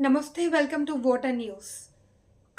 నమస్తే welcome to voter news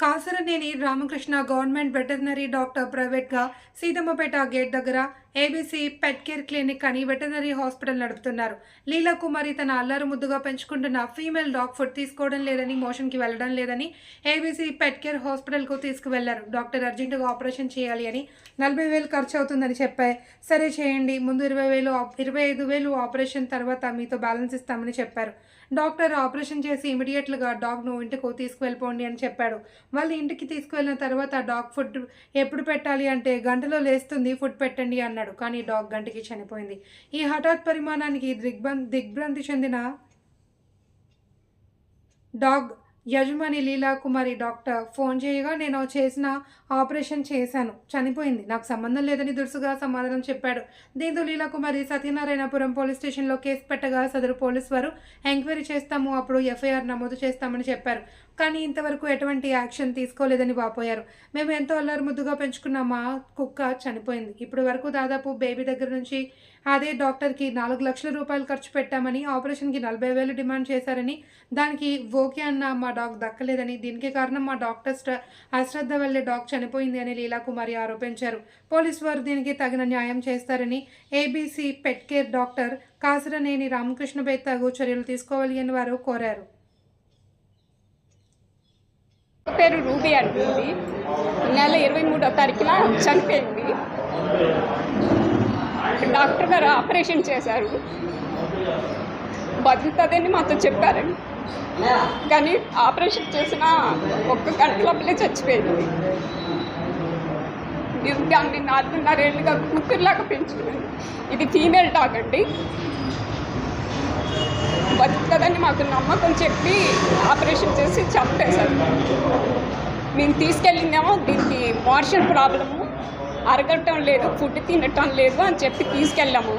Kasaraneni Ramakrishna government veterinary doctor ప్రైవేట్గా Seethammapeta gate దగ్గర ABC pet care clinic అని veterinary hospital నడుపుతున్నారు. లీలా కుమారి తన అల్లరు ముద్దుగా పెంచుకుంటున్న ఫీమేల్ డాగ్ ఫుడ్ తీసుకోవడం లేదని మోషన్కి వెళ్ళడం లేదని ఏబీసీ పెట్ కేర్ హాస్పిటల్కు తీసుకువెళ్ళారు. డాక్టర్ అర్జెంటుగా ఆపరేషన్ చేయాలి అని నలభై వేలు ఖర్చు అవుతుందని చెప్పాయి సరే చేయండి ముందు ఇరవై వేలు ఇరవై ఐదు వేలు ఆపరేషన్ తర్వాత మీతో బ్యాలెన్స్ ఇస్తామని చెప్పారు. డాక్టర్ ఆపరేషన్ చేసి ఇమీడియట్లుగా డాగ్ను ఇంటికి తీసుకువెళ్ళిపోండి అని చెప్పాడు. వాళ్ళు ఇంటికి తీసుకువెళ్ళిన తర్వాత డాగ్ ఫుడ్ ఎప్పుడు పెట్టాలి అంటే గంటలో లేస్తుంది ఫుడ్ పెట్టండి అన్నాడు. కానీ డాగ్ గంటకి చనిపోయింది. ఈ హఠాత్ పరిమాణానికి దిగ్భం దిగ్భ్రాంతి చెందిన డాగ్ యజమాని లీలా కుమారి డాక్టర్ ఫోన్ చేయగా నేను చేసిన ఆపరేషన్ చేశాను. చనిపోయింది. నాకు సంబంధం లేదని దురుసుగా సమాధానం చెప్పాడు. దీంతో లీలా కుమారి సత్యనారాయణపురం పోలీస్ స్టేషన్లో కేసు పెట్టగా సదరు పోలీసు వారు ఎంక్వైరీ చేస్తాము. అప్పుడు ఎఫ్ఐఆర్ నమోదు చేస్తామని చెప్పారు. కానీ ఇంతవరకు ఎటువంటి యాక్షన్ తీసుకోలేదని వాపోయారు. మేము ఎంతో అల్లరి ముద్దుగా పెంచుకున్న మా కుక్క చనిపోయింది. ఇప్పటి వరకు దాదాపు బేబీ దగ్గర నుంచి అదే డాక్టర్కి నాలుగు లక్షల రూపాయలు ఖర్చు పెట్టామని ఆపరేషన్కి నలభై వేలు డిమాండ్ చేశారని దానికి ఓకే అన్న మా డాగ్ దక్కలేదని దీనికి కారణం మా డాక్టర్ అశ్రద్ధ వల్లే డాగ్ చనిపోయింది అని లీలా కుమారి ఆరోపించారు. పోలీసు వారు దీనికి తగిన న్యాయం చేస్తారని ABC pet care doctor Kasaraneni Ramakrishna బేత్తాగు చర్యలు తీసుకోవాలి అని వారు కోరారు. పేరు రూబీ అంటుంది నెల ఇరవై మూడో తారీఖున చనిపోయింది. డాక్టర్ గారు ఆపరేషన్ చేశారు. బతుకుతుందని మాతో చెప్పారండి కానీ ఆపరేషన్ చేసిన ఒక్క గంట చచ్చిపోయింది. దాన్ని నాలుగున్నరేళ్ళుగా కూతురులాగా పెంచుకున్నాను. ఇది ఫీమేల్ డాగ్ అండి. బతుకుతుందని మాకు నమ్మకం చెప్పి ఆపరేషన్ చేసి చంపేశారు. మేము తీసుకెళ్ళిందేమో దీనికి మోషన్ ప్రాబ్లము అరగటం లేదు ఫుడ్ తినటం లేదు అని చెప్పి తీసుకెళ్ళాము.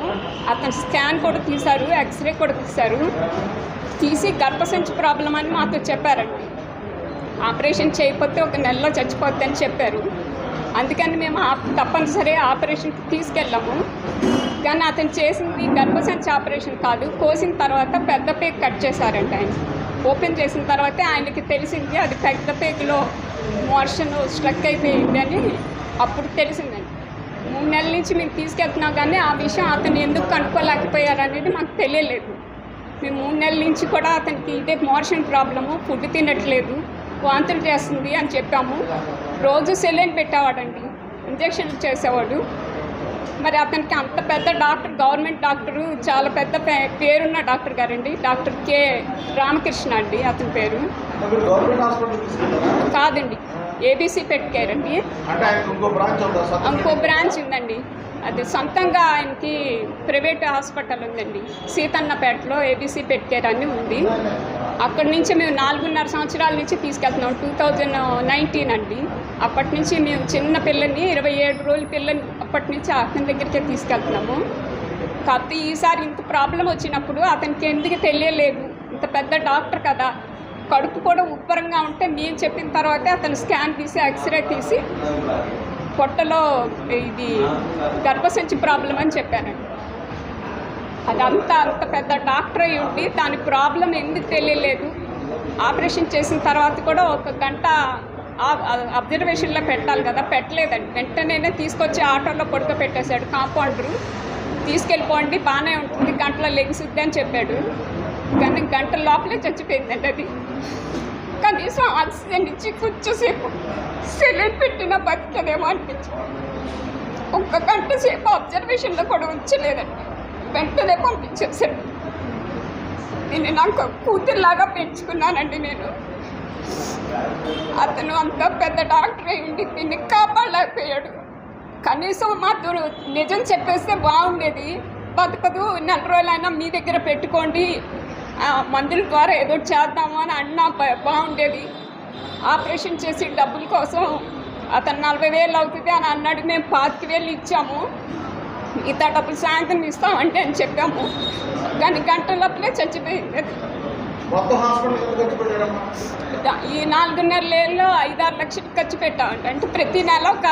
అతను స్కాన్ కూడా తీశారు ఎక్స్రే కూడా తీశారు. తీసి గర్భసంచి ప్రాబ్లం అని మాతో చెప్పారండి. ఆపరేషన్ చేయకపోతే ఒక నెలలో చచ్చిపోద్ది అని చెప్పారు. అందుకని మేము తప్పనిసరి ఆపరేషన్కి తీసుకెళ్ళాము. కానీ అతను చేసింది గర్భసంచి ఆపరేషన్ కాదు. కోసిన తర్వాత పెద్ద పేక్ కట్ చేశారంట ఆయన. ఓపెన్ చేసిన తర్వాత ఆయనకి తెలిసింది అది పెద్ద పేగులో మోషన్ స్ట్రక్ అయిపోయింది అని అప్పుడు తెలిసిందండి మూడు నెలల నుంచి మేము తీసుకెళ్తున్నాం కానీ ఆ విషయం అతను ఎందుకు కనుక్కోలేకపోయారనేది మాకు తెలియలేదు. మేము మూడు నెలల నుంచి కూడా అతనికి ఇదే మోషన్ ప్రాబ్లము ఫుడ్ తినట్లేదు. వాంతులు చేస్తుంది అని చెప్పాము. రోజు సెలైన్ పెట్టేవాడండి. ఇంజక్షన్లు చేసేవాడు. మరి అతనికి అంత పెద్ద డాక్టర్ గవర్నమెంట్ డాక్టరు చాలా పెద్ద పేరున్న డాక్టర్ గారండి. Doctor K. రామకృష్ణ అండి అతని పేరు. కాదండి. ఏబీసీ పెట్ కేర్ అండి. అంటే ఆయనకు ఇంకో బ్రాంచ్ ఉందా? సార్ ఇంకో బ్రాంచ్ ఉందండి. అది సొంతంగా ఆయనకి ప్రైవేట్ హాస్పిటల్ ఉందండి. సీతన్నపేటలో ఏబీసీ పెట్ కేర్ అని ఉంది. అక్కడి నుంచి మేము నాలుగున్నర సంవత్సరాల నుంచి తీసుకెళ్తున్నాం. టూ థౌజండ్ నైన్టీన్ అండి. అప్పటి నుంచి మేము చిన్న పిల్లని ఇరవై ఏడు రోజుల పిల్లని అప్పటి నుంచి అతని దగ్గరికే తీసుకెళ్తున్నాము. కాకపోతే ఈసారి ఇంత ప్రాబ్లం వచ్చినప్పుడు అతనికి ఎందుకు తెలియలేదు. ఇంత పెద్ద డాక్టర్ కదా. కడుపు కూడా ఉబ్బరంగా ఉంటే మేము చెప్పిన తర్వాతే అతను స్కాన్ తీసి ఎక్స్రే తీసి పొట్టలో ఇది గర్భసంచి ప్రాబ్లం అని చెప్పానండి అదంతా అంత పెద్ద డాక్టర్ అయి ఉండి దాని ప్రాబ్లం ఎందుకు తెలియలేదు. ఆపరేషన్ చేసిన తర్వాత కూడా ఒక గంట అబ్జర్వేషన్లో పెట్టాలి కదా పెట్టలేదండి. వెంటనే తీసుకొచ్చి ఆటోలో పడుకోబెట్టేశాడు కాంపౌండరు. తీసుకెళ్ళిపోండి బాగానే ఉంటుంది గంటలో లెగ్స్ అని చెప్పాడు. కానీ గంట లోపలే చచ్చిపోయిందండి అది. కనీసం ఆక్సిజన్ ఇచ్చి కొంచెంసేపు సెలెన్ పెట్టిన బతికదేమో అనిపించింది. ఒక్క గంట సేపు అబ్జర్వేషన్లో కూడా ఉంచలేదండి. వెంటనే పంపించేసాను నేను నాకు కూతురులాగా పెంచుకున్నానండి నేను. అతను అంత పెద్ద డాక్టర్ అయ్యింది దీన్ని కాపాడలేకపోయాడు. కనీసం మాతో నిజం చెప్పేస్తే బాగుండేది. బతకదు. నెల రోజులైనా మీ దగ్గర పెట్టుకోండి. మందుల ద్వారా ఏదో చేద్దాము అని అన్నా బాగుండేది. ఆపరేషన్ చేసి డబ్బుల కోసం అతను నలభై వేలు అవుతుంది అని అన్నాడు. మేము పాతిక వేలు ఇచ్చాము. మిగతా డబ్బులు సాయంత్రం ఇస్తామంటే అని చెప్పాము. కానీ గంట లోపలే చచ్చిపోయింది. ఈ నాలుగున్నర నెలల్లో ఐదారు లక్షలు ఖర్చు పెట్టామంట అంటే ప్రతి నెల ఒక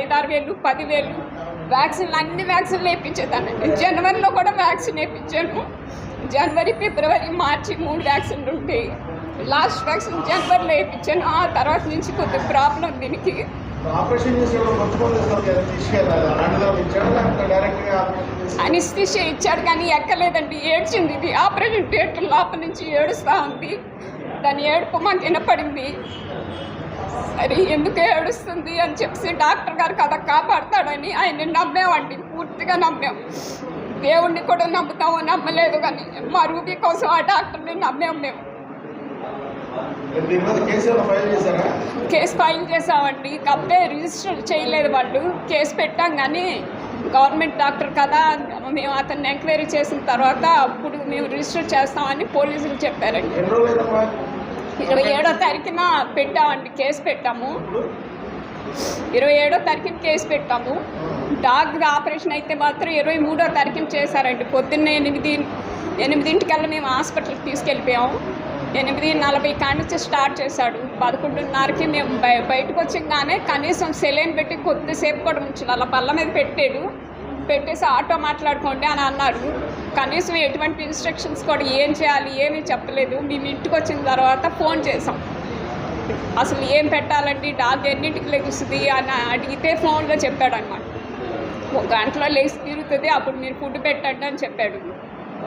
ఐదారు వేలు పదివేలు వ్యాక్సిన్లు అన్ని వ్యాక్సిన్లు వేయించేదానండి. జనవరిలో కూడా వ్యాక్సిన్ వేయించాను. జనవరి ఫిబ్రవరి మార్చి మూడు వ్యాక్సిన్లు ఉంటాయి. లాస్ట్ వ్యాక్సిన్ జనవరిలో వేయించాను. ఆ తర్వాత నుంచి కొద్దిగా ప్రాబ్లం దీనికి. అలాంటిదో ఇచ్చాడు కానీ ఎక్కలేదండి. ఏడ్చింది ఇది. ఆపరేషన్ థియేటర్ లోపల నుంచి ఏడుస్తూ ఉంది. దాని ఏడుపు మాకు వినపడింది. సరే ఎందుకు ఏడుస్తుంది అని చెప్పి డాక్టర్ గారు కదా కాపాడతాడని ఆయన్ని నమ్మామండి పూర్తిగా నమ్మాం. దేవుణ్ణి కూడా నమ్ముతామో నమ్మలేదు కానీ మా రూబీ కోసం ఆ డాక్టర్ని నమ్మాం మేము. కేసు ఫైల్ చేసామండి కాకపోతే రిజిస్టర్ చేయలేదు వాళ్ళు. కేసు పెట్టాం కానీ గవర్నమెంట్ డాక్టర్ కదా మేము అతన్ని ఎంక్వైరీ చేసిన తర్వాత అప్పుడు మేము రిజిస్టర్ చేస్తామని పోలీసులు చెప్పారండి. ఇరవై ఏడో తారీఖున పెట్టామండి కేసు పెట్టాము. ఇరవై ఏడో తారీఖున కేసు పెట్టాము. డాగ్ ఆపరేషన్ అయితే మాత్రం ఇరవై మూడో తారీఖున చేశారండి. పొద్దున్న ఎనిమిది ఎనిమిదింటికల్లా మేము హాస్పిటల్కి తీసుకెళ్ళిపోయాము. ఎనిమిది నలభై కాడి స్టార్ట్ చేశాడు. పదకొండున్నరకి మేము బయ బయటకు వచ్చగానే కనీసం సెలైన్ పెట్టి కొద్దిసేపు కూడా ఉంచాడు అలా పళ్ళ మీద పెట్టాడు. పెట్టేసి ఆటో మాట్లాడుకోండి అని అన్నారు. కనీసం ఎటువంటి ఇన్స్ట్రక్షన్స్ కూడా ఏం చేయాలి ఏమీ చెప్పలేదు. మేము ఇంటికి వచ్చిన తర్వాత ఫోన్ చేసాం అసలు ఏం పెట్టాలండి? డాగ్ ఎన్నింటికి లెగుస్తుంది అని అడిగితే ఫోన్లో చెప్పాడు అనమాట గంటలో లేచి తీరుతుంది అప్పుడు మీరు ఫుడ్ పెట్టండి అని చెప్పాడు.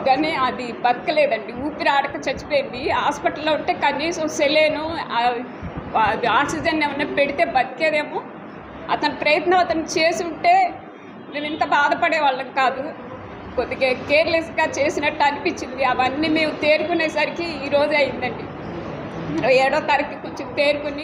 కానీ అది బతకలేదండి. ఊపిరి ఆడక చచ్చిపోయింది. హాస్పిటల్లో ఉంటే కనీసం సెలేను అది ఆక్సిజన్ ఏమన్నా పెడితే బతికేదేమో. అతని ప్రయత్నం అతను చేసి ఉంటే మేము ఇంత బాధపడే వాళ్ళం కాదు. కొద్దిగా కేర్లెస్గా చేసినట్టు అనిపించింది. అవన్నీ మేము తేరుకునేసరికి ఈరోజు అయిందండి. ఇరవై ఏడో తారీఖు కొంచెం తేరుకుని